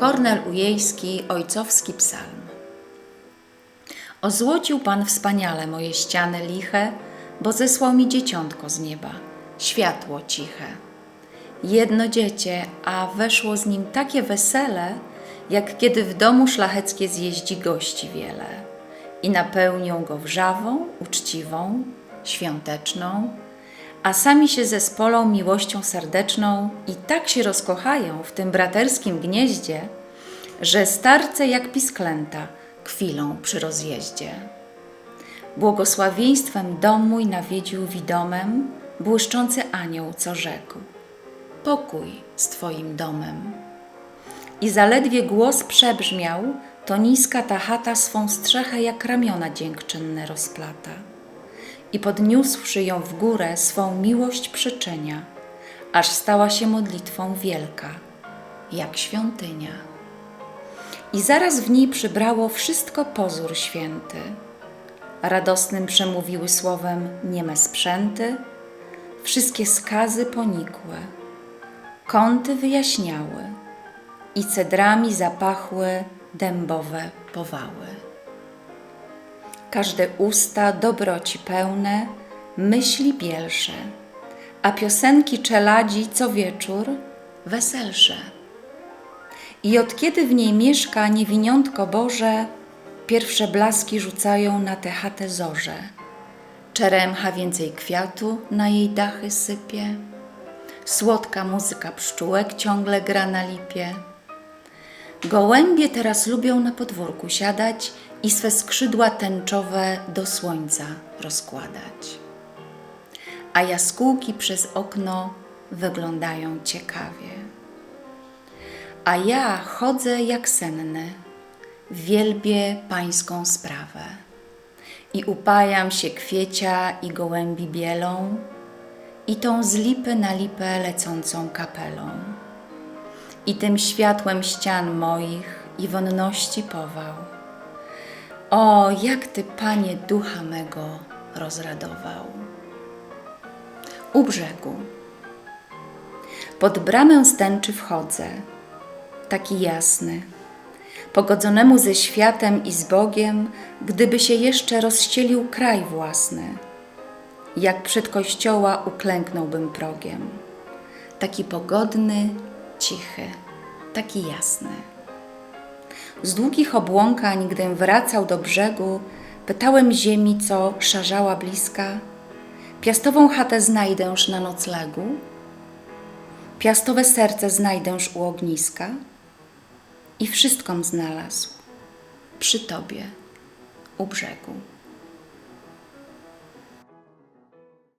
Kornel Ujejski, ojcowski psalm. Ozłocił Pan wspaniale moje ściany liche, bo zesłał mi dzieciątko z nieba, światło ciche. Jedno dziecię, a weszło z nim takie wesele, jak kiedy w domu szlacheckie zjeździ gości wiele i napełnią go wrzawą, uczciwą, świąteczną, a sami się zespolą miłością serdeczną i tak się rozkochają w tym braterskim gnieździe, że starce jak pisklęta kwilą przy rozjeździe. Błogosławieństwem dom mój nawiedził widomem błyszczący anioł, co rzekł: Pokój z Twoim domem. I zaledwie głos przebrzmiał, to niska ta chata swą strzechę jak ramiona dziękczynne rozplata. I podniósłszy ją w górę, swą miłość przyczynia, aż stała się modlitwą wielka, jak świątynia. I zaraz w niej przybrało wszystko pozór święty. Radosnym przemówiły słowem nieme sprzęty, wszystkie skazy ponikłe, kąty wyjaśniały i cedrami zapachły dębowe powały. Każde usta dobroci pełne, myśli bielsze, a piosenki czeladzi co wieczór weselsze. I od kiedy w niej mieszka niewiniątko Boże, pierwsze blaski rzucają na tę chatę zorze. Czeremcha więcej kwiatu na jej dachy sypie, słodka muzyka pszczółek ciągle gra na lipie. Gołębie teraz lubią na podwórku siadać i swe skrzydła tęczowe do słońca rozkładać. A jaskółki przez okno wyglądają ciekawie. A ja chodzę jak senny, wielbię pańską sprawę i upajam się kwiecia i gołębi bielą i tą z lipy na lipę lecącą kapelą i tym światłem ścian moich i wonności pował. O, jak Ty, Panie, ducha mego rozradował. U brzegu. Pod bramę stęczy wchodzę, taki jasny, pogodzonemu ze światem i z Bogiem, gdyby się jeszcze rozścielił kraj własny. Jak przed kościoła uklęknąłbym progiem, taki pogodny, cichy, taki jasny. Z długich obłąkań, gdym wracał do brzegu, pytałem ziemi, co szarzała bliska, piastową chatę znajdę na noclegu, piastowe serce znajdę u ogniska? I wszystkom znalazł. Przy Tobie u brzegu.